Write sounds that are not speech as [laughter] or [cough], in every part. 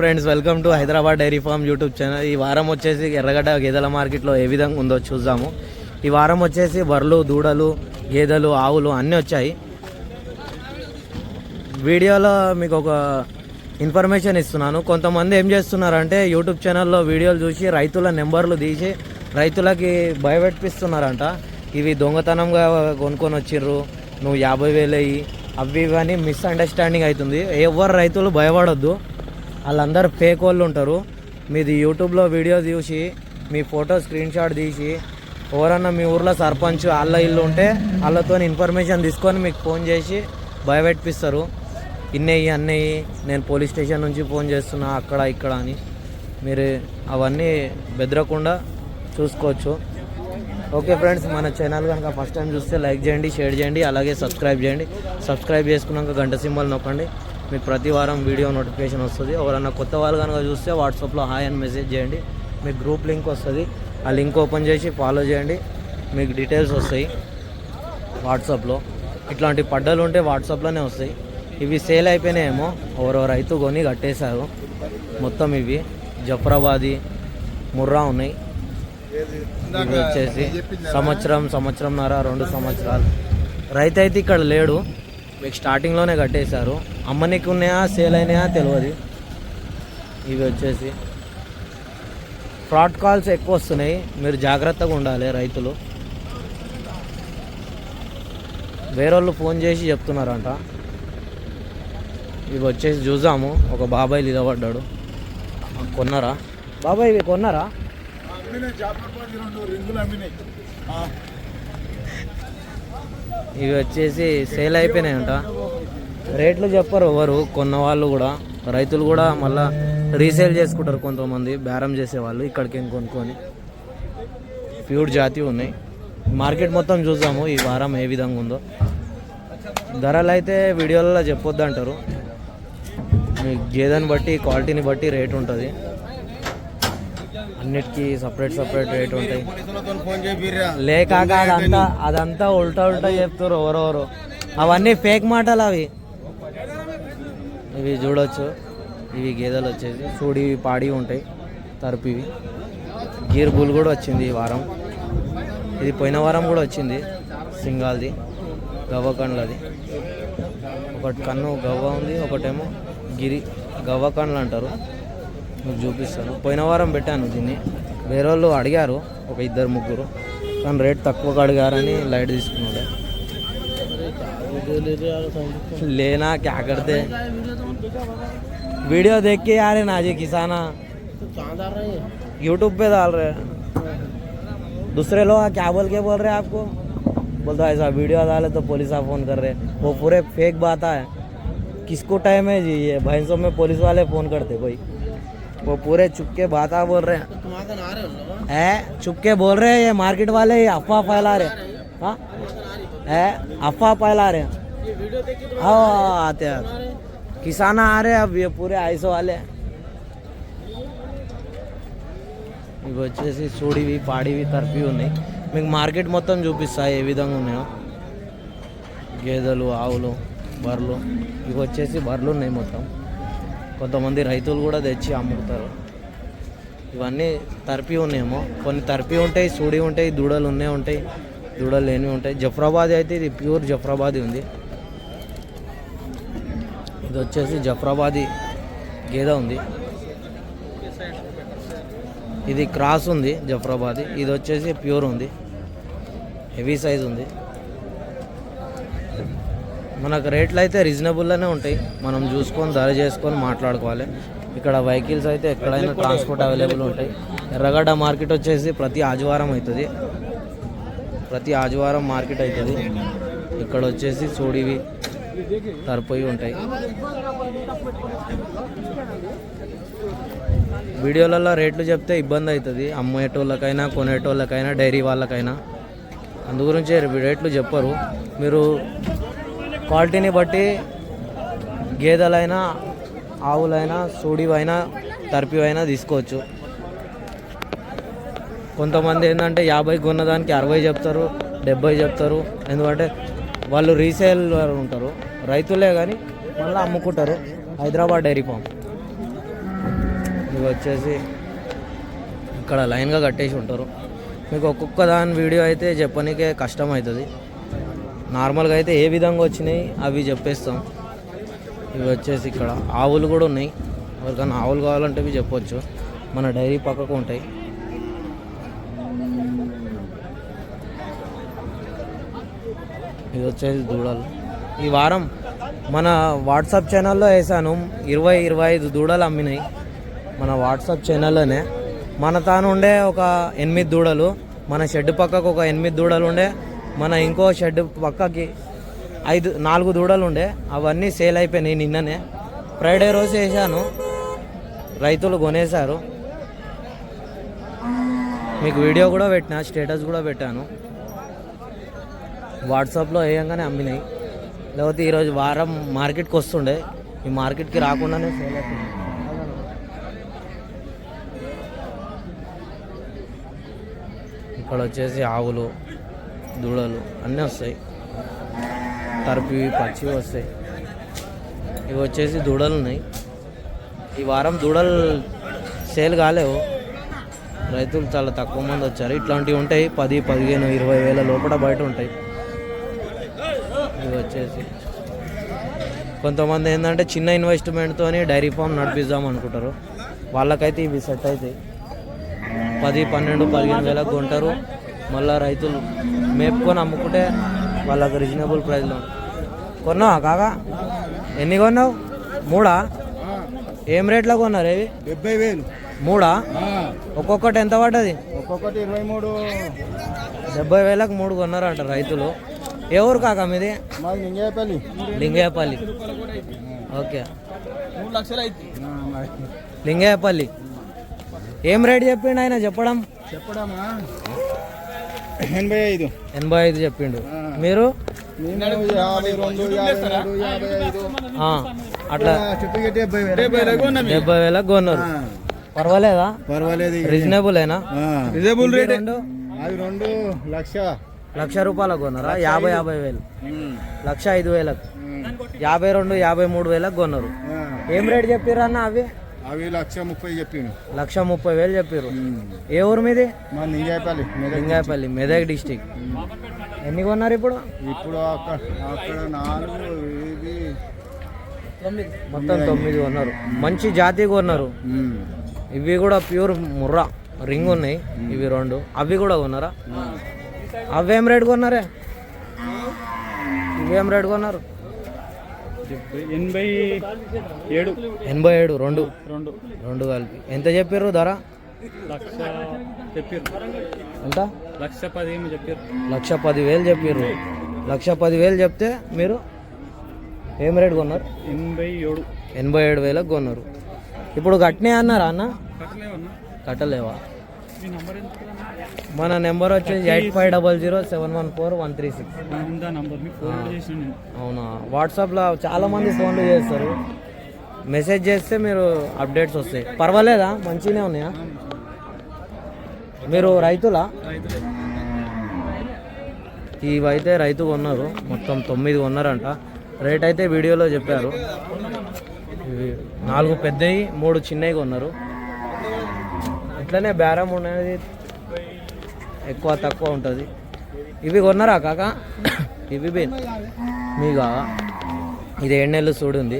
Friends welcome to Hyderabad dairy farm YouTube channel ఈ వారం వచ్చేసి ఎర్రగడ్డ గేదెల మార్కెట్లో ఏ విధంగా ఉందో చూద్దాము. ఈ వారం వచ్చేసి బర్రెలు దూడలు గేదెలు ఆవులు అన్నీ వచ్చాయి. వీడియోలో మీకు ఒక ఇన్ఫర్మేషన్ ఇస్తున్నాను. కొంతమంది ఏం చేస్తున్నారంటే యూట్యూబ్ ఛానల్లో వీడియోలు చూసి రైతుల నెంబర్లు తీసి రైతులకి భయపెట్టిస్తున్నారంట. ఇవి దొంగతనంగా కొనుక్కొని వచ్చిర్రు నువ్వు యాభై వేలు అయ్యి అవి అని మిస్అండర్స్టాండింగ్ అవుతుంది. ఎవరు రైతులు భయపడొద్దు. వాళ్ళందరూ ఫేక్ వాళ్ళు ఉంటారు. మీది యూట్యూబ్లో వీడియో చూసి మీ ఫోటో స్క్రీన్ షాట్ తీసి ఎవరన్నా మీ ఊర్లో సర్పంచ్ వాళ్ళ ఇల్లు ఉంటే వాళ్ళతో ఇన్ఫర్మేషన్ తీసుకొని మీకు ఫోన్ చేసి భయపెట్టిస్తారు ఇన్నయ్యి అన్నయ్యి నేను పోలీస్ స్టేషన్ నుంచి ఫోన్ చేస్తున్నా అక్కడ ఇక్కడ అని. మీరు అవన్నీ బెదరకుండా చూసుకోవచ్చు. ఓకే ఫ్రెండ్స్ మన ఛానల్ కనుక ఫస్ట్ టైం చూస్తే లైక్ చేయండి షేర్ చేయండి అలాగే సబ్స్క్రైబ్ చేయండి. సబ్స్క్రైబ్ చేసుకున్నాక గంట సింబల్ నొక్కండి. మీకు ప్రతి వారం వీడియో నోటిఫికేషన్ వస్తుంది. ఎవరన్నా కొత్త వాళ్ళు కనుక చూస్తే వాట్సాప్లో హాయ్ అని మెసేజ్ చేయండి. మీకు గ్రూప్ లింక్ వస్తుంది. ఆ లింక్ ఓపెన్ చేసి ఫాలో చేయండి. మీకు డీటెయిల్స్ వస్తాయి వాట్సాప్లో. ఇట్లాంటి పడ్డలు ఉంటే వాట్సాప్లోనే వస్తాయి. ఇవి సేల్ అయిపోయినాయేమో. ఎవరో రైతు కొని కట్టేశారు. మొత్తం ఇవి. జఫరాబాది ముర్రా ఉన్నాయి. ఇవి వచ్చేసి సంవత్సరం సంవత్సరంన్నర రెండు సంవత్సరాలు. రైతు అయితే ఇక్కడ లేడు. మీకు స్టార్టింగ్లోనే కట్టేశారు. అమ్మనికి ఉన్నాయా సేల్ అయినాయా తెలియదు ఇవి వచ్చేసి ఫ్రాడ్ కాల్స్ ఎక్కువ వస్తున్నాయి. మీరు జాగ్రత్తగా ఉండాలి రైతులు. వేరేళ్ళు ఫోన్ చేసి చెప్తున్నారంట. ఇవి వచ్చేసి చూసాము. ఒక బాబాయ్ నిలబడ్డాడు. కొన్నారా? బాబాయ్ ఇవి కొన్నారా? ఇవి వచ్చేసి సేల్ అయిపోయినాయంట రేట్లు చెప్పరు ఎవరు కొన్న వాళ్ళు కూడా. రైతులు కూడా మళ్ళా రీసేల్ చేసుకుంటారు కొంతమంది బేరం చేసేవాళ్ళు ఇక్కడికి కొనుక్కొని. ప్యూర్ జాతి ఉన్నాయి. మార్కెట్ మొత్తం చూద్దాము ఈ వారం ఏ విధంగా ఉందో. ధరలు అయితే వీడియోలలో చెప్పొద్దు అంటారు మీ గేదెని బట్టి క్వాలిటీని బట్టి రేట్ ఉంటుంది. అన్నిటికీ సపరేట్ సపరేట్ రేట్ ఉంటాయి. లేకాక అదంతా అదంతా ఉల్టా ఉల్టా చెప్తారు ఎవరెవరు. అవన్నీ ఫేక్ మాటలు అవి. ఇవి చూడొచ్చు. ఇవి గేదెలు వచ్చేసి చూడి పాడి ఉంటాయి. తరపివి గీర్ బుల్ కూడా వచ్చింది ఈ వారం. ఇది పోయిన వారం కూడా వచ్చింది. సింగాల్ది గవ్వ కండ్లది ఒకటి కన్ను గవ్వ ఉంది ఒకటేమో గిరి గవ్వ కండ్లు అంటారు. మీకు చూపిస్తాను పోయిన వారం పెట్టాను దీన్ని వేరే వాళ్ళు అడిగారు ఒక ఇద్దరు ముగ్గురు కానీ రేట్ తక్కువగా అడిగారని లైట్ తీసుకున్నాడు लेना क्या करते वीडियो देख के आ रहे ना जी किसाना यूट्यूब पे डाल रहे हैं दूसरे लोग क्या बोल के बोल रहे हैं आपको बोलता ऐसा वीडियो डाले तो पुलिस आप फोन कर रहे हैं वो पूरे फेक बात है किसको टाइम है जी ये भैंसों में पुलिस वाले फोन करते कोई वो पूरे चुपके बात बोल रहे हैं है चुपके बोल रहे हैं ये मार्केट वाले ये अफवाह फैला रहे हैं हाँ है अफवाह फैला रहे हैं हाँ आते हैं किसान आ रहे हैं अब ये पूरे आइसो वाले ఇవి వచ్చేసి చూడివి పాడివి తరిపి ఉన్నాయి మీకు మార్కెట్ మొత్తం చూపిస్తాయి ఏ విధంగా ఉన్నాయో గేదెలు ఆవులు బర్రెలు ఇవి వచ్చేసి బర్రెలు ఉన్నాయి మొత్తం కొంతమంది రైతులు కూడా తెచ్చి అమ్ముతారు. ఇవన్నీ తరిపి ఉన్నాయేమో. కొన్ని తరిపి ఉంటాయి సూడి ఉంటాయి దూడలు ఉన్నాయి ఉంటాయి దూడలు లేనివి ఉంటాయి. జఫ్రాబాద్ అయితే ఇది ప్యూర్ జఫ్రాబాద్ ఉంది. ఇది వచ్చేసి జఫ్రాబాదీ గేదె ఉంది. ఇది క్రాస్ ఉంది జఫ్రాబాదీ. ఇది వచ్చేసి ప్యూర్ ఉంది. హెవీ సైజ్ ఉంది. మనకు రేట్లు అయితే రీజనబుల్గానే ఉంటాయి. మనం చూసుకొని ధర చేసుకొని మాట్లాడుకోవాలి. ఇక్కడ వెహికల్స్ అయితే ఎక్కడైనా ట్రాన్స్పోర్ట్ అవైలబుల్ ఉంటాయి. ఎర్రగడ్డ మార్కెట్ వచ్చేసి ప్రతి ఆదివారం అవుతుంది. ప్రతి ఆదివారం మార్కెట్ అవుతుంది. ఇక్కడ వచ్చేసి చూడివి తరిపోయి ఉంటాయి. వీడియోలలో రేట్లు చెప్తే ఇబ్బంది అవుతుంది. అమ్మేటోళ్ళకైనా కొనేటోళ్ళకైనా డైరీ వాళ్ళకైనా. అందు గురించి రేట్లు చెప్పరు. మీరు క్వాలిటీని బట్టి గేదెలైనా ఆవులైనా సూడివైనా తర్పివైనా తీసుకోవచ్చు. కొంతమంది ఏంటంటే యాభై కొన్నదానికి అరవై చెప్తారు డెబ్బై చెప్తారు. ఎందుకంటే వాళ్ళు రీసేల్ ఉంటారు. రైతులే కానీ మళ్ళీ అమ్ముకుంటారు. Hyderabad dairy farm. ఇవి వచ్చేసి ఇక్కడ లైన్గా కట్టేసి ఉంటారు. మీకు ఒక్కొక్క దాని వీడియో అయితే చెప్పనీకే కష్టం అవుతుంది నార్మల్గా అయితే ఏ విధంగా వచ్చినాయి అవి చెప్పేస్తాం. ఇవి వచ్చేసి ఇక్కడ ఆవులు కూడా ఉన్నాయి. ఎవరికైనా ఆవులు కావాలంటే ఇవి చెప్పొచ్చు. మన డైరీ పక్కకు ఉంటాయి. ఇది వచ్చేసి దూడలు. ఈ వారం మన వాట్సాప్ ఛానల్లో వేసాను. ఇరవై ఇరవై ఐదు దూడలు అమ్మినాయి. మన వాట్సాప్ ఛానల్లోనే మన తాను ఉండే ఒక ఎనిమిది దూడలు మన షెడ్ పక్కకు ఒక ఎనిమిది దూడలు ఉండే మన ఇంకో షెడ్ పక్కకి ఐదు నాలుగు దూడలు ఉండే అవన్నీ సేల్ అయిపోయినాయి నిన్ననే. ఫ్రైడే రోజు వేసాను. రైతులు కొనేశారు. మీకు వీడియో కూడా పెట్టిన స్టేటస్ కూడా పెట్టాను. వాట్సాప్లో వేయంగానే అమ్మినాయి. లేకపోతే ఈరోజు వారం మార్కెట్కి వస్తుండే. ఈ మార్కెట్కి రాకుండానే సేల్ అయిపోయింది. ఇక్కడ వచ్చేసి ఆవులు. దూడలు అన్నీ వస్తాయి. తరపివి పచ్చివి వస్తాయి. ఇవి వచ్చేసి దూడలు ఉన్నాయి. ఈ వారం దూడలు సేల్ కాలేవు. రైతులు చాలా తక్కువ మంది వచ్చారు. ఇట్లాంటివి ఉంటాయి. పది పదిహేను ఇరవై వేల లోపల బయట ఉంటాయి. ఇవి వచ్చేసి. కొంతమంది ఏంటంటే చిన్న ఇన్వెస్ట్మెంట్తో డైరీ ఫామ్ నడిపిద్దాం అనుకుంటారు. వాళ్ళకైతే ఇవి సెట్ అవుతాయి. పది పన్నెండు పదిహేను వేలకు కొంటారు. మళ్ళీ రైతులు మేపుకొని అమ్ముకుంటే వాళ్ళకి రీజనబుల్ ప్రైస్లో కొన్నావా కాకా? ఎన్ని కొన్నావు? మూడా? ఏం రేట్లో కొన్నారు ఇవి డెబ్బై వేలు. మూడా? ఒక్కొక్కటి ఎంత పడ్డది? ఒక్కొక్కటి ఇరవై మూడు. డెబ్బై వేలకు మూడు కొన్నారంట రైతులు. ఏ ఊరు కాక మీది? మాది నింగేపల్లి లింగయ్యపల్లి ఓకే. మూడు లక్షలు అయితే లింగయ్యపల్లి ఏం రేట్ చెప్పిండు ఆయన చెప్పడం? చెప్పడమా? ఎనభై ఐదు. ఎనభై ఐదు చెప్పిండు. మీరు? అట్లా. డెబ్బై వేలు. డెబ్బై వేలకు కొన్నారు. పర్వాలేదా? పర్వాలేదు రీజనబుల్ అయినా రిజనబుల్ రెండు? అవి రెండు లక్ష. లక్ష రూపాయలకు కొన్నారా? యాభై యాభై వేలు. లక్ష ఐదు వేలకు. యాభై రెండు యాభై మూడు వేలకు కొన్నారు. ఏం రేట్ చెప్పారు అన్న అవి? అవి లక్ష ముప్పై చెప్పిండు లక్ష ముప్పై వేలు చెప్పారు ఏ ఊరు మీది? మా నింగేపల్లి మెదక్ లింగాయపల్లి మెదక్ డిస్టిక్. ఎన్ని కొన్నారు ఇప్పుడు? ఇప్పుడు అక్కడ అక్కడ నాలుగు ఇది మొత్తం తొమ్మిది కొన్నారు. మంచి జాతి కొన్నారు. ఇవి కూడా ప్యూర్ ముర్రా రింగ్ ఉన్నాయి. ఇవి రెండు. అవి కూడా కొన్నారా? అవేం రేట్ కొన్నారే? ఇవేం రేట్ కొన్నారు? ఎనభై ఏడు. ఎనభై ఏడు రెండు. రెండు. రెండు కలిపి. ఎంత చెప్పారు ధర? లక్ష చెప్పారు ఎంత? లక్ష పదిహేను చెప్పారు లక్ష పదివేలు చెప్పారు లక్ష పదివేలు చెప్తే మీరు ఏం రేట్ కొన్నారు? ఎనభై ఏడు. ఎనభై ఏడు వేలకు కొన్నారు. ఇప్పుడు కట్నే అన్నారా అన్న కట్టలేవా? మన నెంబర్ వచ్చేసి eight five double zero seven one four one three six. అవునా? వాట్సాప్లో చాలా మంది ఫోన్లు చేస్తారు. మెసేజ్ చేస్తే మీరు అప్డేట్స్ వస్తాయి. పర్వాలేదా? మంచిగానే ఉన్నాయా? మీరు రైతులా? ఇవైతే రైతు కొన్నారు. మొత్తం తొమ్మిది కొన్నారంట. రేట్ అయితే వీడియోలో చెప్పారు. నాలుగు పెద్దవి మూడు చిన్నవి కొన్నారు. ఇట్లనే బేరం అనేది ఎక్కువ తక్కువ ఉంటుంది. ఇవి కొన్నారా కాక? ఇవి బి మీగా ఇది ఏడు నెలలు చూడుంది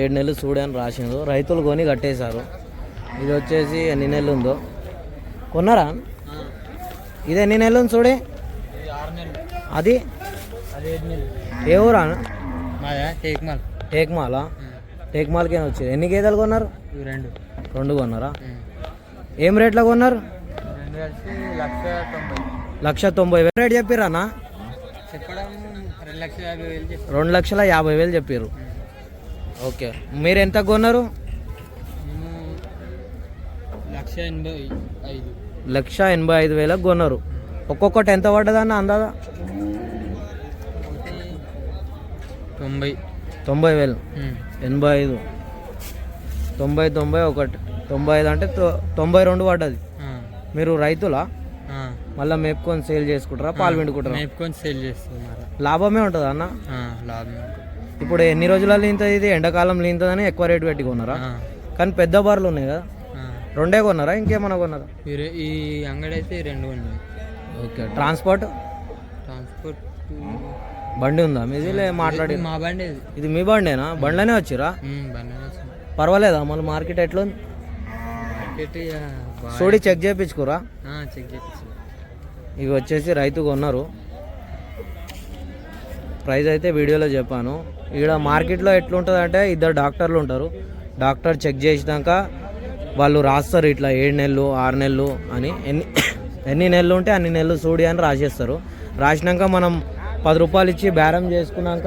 ఏడు నెలలు చూడు అని రాసిండు రైతులు కొని కట్టేశారు. ఇది వచ్చేసి ఎన్ని నెలలు ఉందో? కొన్నారా? ఇది ఎన్ని నెలలు ఉంది చూడే అది? ఏ ఊరా? టేక్మాల్. టేక్మాలా? టేక్మాల్కే వచ్చింది? ఎన్ని గేదెలు కొన్నారు? రెండు. రెండు కొన్నారా? ఏం రేట్లో కొన్నారు? లక్ష తొంభై. వేలు. రేట్ చెప్పిరానా చెప్పడం రెండు లక్షల యాభై వేలు చెప్పి రెండు లక్షల యాభై వేలు చెప్పారు ఓకే. మీరు ఎంత కొన్నారు? లక్ష ఎనభై ఐదు. లక్ష ఎనభై ఐదు వేలకు కొన్నారు. ఒక్కొక్కటి ఎంత పడ్డదన్న అందాదా తొంభై. తొంభై వేలు. ఎనభై ఐదు. తొంభై తొంభై ఒకటి. తొంభై ఐదు అంటే తొంభై రెండు పడ్డది. మీరు రైతులా? మళ్ళీ మేపుకొని సేల్ చేసుకుంటారా? పాలు పిండుకుంటారా? మేపుకొని సేల్ చేస్తున్నారు లాభమే ఉంటుంది అన్న? ఇప్పుడు ఎన్ని రోజులలో ఇంత ఇది? ఎండాకాలం లీంతదని ఎక్కువ రేటు పెట్టుకున్నారా కానీ పెద్ద బార్లు ఉన్నాయి కదా? రెండే కొన్నారా? ఇంకేమన్నా కొన్నారా? ఈ అంగడి అయితే రెండు ఉన్నాయి ఓకే ట్రాన్స్పోర్ట్? ట్రాన్స్పోర్ట్ బండి ఉందా? మీది మాట్లాడి మా బండి ఇది మీ బండేనా? బండ్లోనే వచ్చిరా? బండి పర్వాలేదా మళ్ళీ మార్కెట్ బాగా- చూడి చెక్ చేయించుకురా చెక్ చేయించు ఇవి వచ్చేసి రైతు కొన్నారు. ప్రైస్ అయితే వీడియోలో చెప్పాను. ఇక్కడ మార్కెట్లో ఎట్లుంటుంది అంటే ఇద్దరు డాక్టర్లు ఉంటారు. డాక్టర్ చెక్ చేసినాక వాళ్ళు రాస్తారు ఇట్లా ఏడు నెలలు ఆరు నెలలు అని. ఎన్ని [coughs] ఎన్ని నెలలు ఉంటే అన్ని నెలలు చూడి అని రాసేస్తారు. రాసినాక మనం పది రూపాయలు ఇచ్చి బేరం చేసుకున్నాక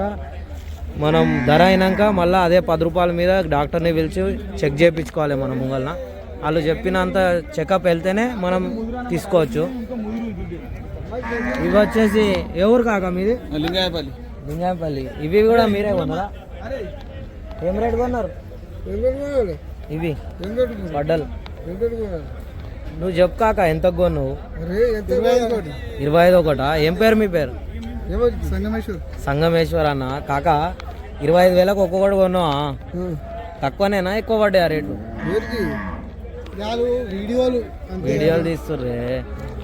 మనం ధర అయినాక మళ్ళీ అదే పది రూపాయల మీద డాక్టర్ని పిలిచి చెక్ చేయించుకోవాలి మనం ముంగల్న. వాళ్ళు చెప్పినంత చెకప్ వెళ్తేనే మనం తీసుకోవచ్చు. ఇవి వచ్చేసి ఎవరు కాక మీది? లింగాయపల్లి. లింగాయపల్లి. ఇవి కూడా మీరే కొన్నారా? ఏం రేట్ కొన్నారు? ఇవి. బడ్డలు. నువ్వు చెప్పు కాక ఎంత కొన్నావు? ఇరవై ఐదు ఒకటా? ఏం పేరు మీ పేరు? సంగమేశ్వర్ సంగమేశ్వర్. అన్న కాక ఇరవై ఐదు వేలకు ఒక్కొక్కటి కొన్నావా? తక్కువనేనా? ఎక్కువ పడ్డాయా రేట్లు వీడియోలు వీడియోలు తీస్తుర్రే.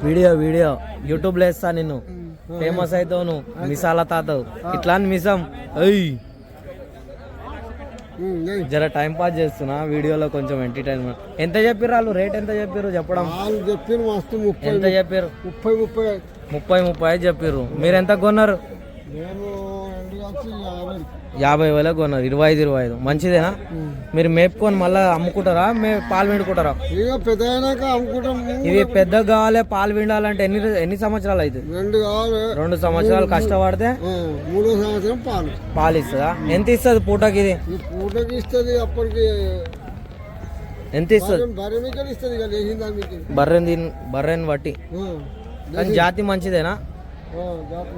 Video video. యూట్యూబ్లో వేస్తా నిన్ను. ఫేమస్ అవుతావు నువ్వు. మిసాల తాతవు. ఇట్లా మిసం. అయ్యి జర టైం పాస్ చేస్తున్నా వీడియోలో కొంచెం ఎంటర్టైన్మెంట్ ఎంత చెప్పిర్రు వాళ్ళు? రేట్ ఎంత చెప్పిర్రు? చెప్పడం. వాళ్ళు చెప్పిన మస్తు ముప్పై ఎంత చెప్పారు ముప్పై ముప్పై. ముప్పై ముప్పై ఐదు చెప్పిర్రు. మీరు ఎంత కొన్నారు? యాభై. వేలకు కొన్నారు. ఇరవై ఐదు ఇరవై ఐదు. మంచిదేనా? మీరు మేపుకొని మళ్ళీ అమ్ముకుంటారా? మే పాలు పిండుకుంటారా? ఇక పెద్ద ఇవి పెద్దగా కావాలి పాలు పిండాలంటే ఎన్ని ఎన్ని సంవత్సరాలు అవుతుంది రెండు కావాలి రెండు సంవత్సరాలు కష్టపడితే? మూడో సంవత్సరం పాలు. పాలు ఇస్తుందా? ఎంత ఇస్తుంది పూటకి ఇది? పూటకి ఇస్తుంది అప్పటికి ఎంత ఇస్తుంది? బర్రెని దీని బర్రెని బట్టి. కానీ జాతి మంచిదేనా? ఆ, జాతర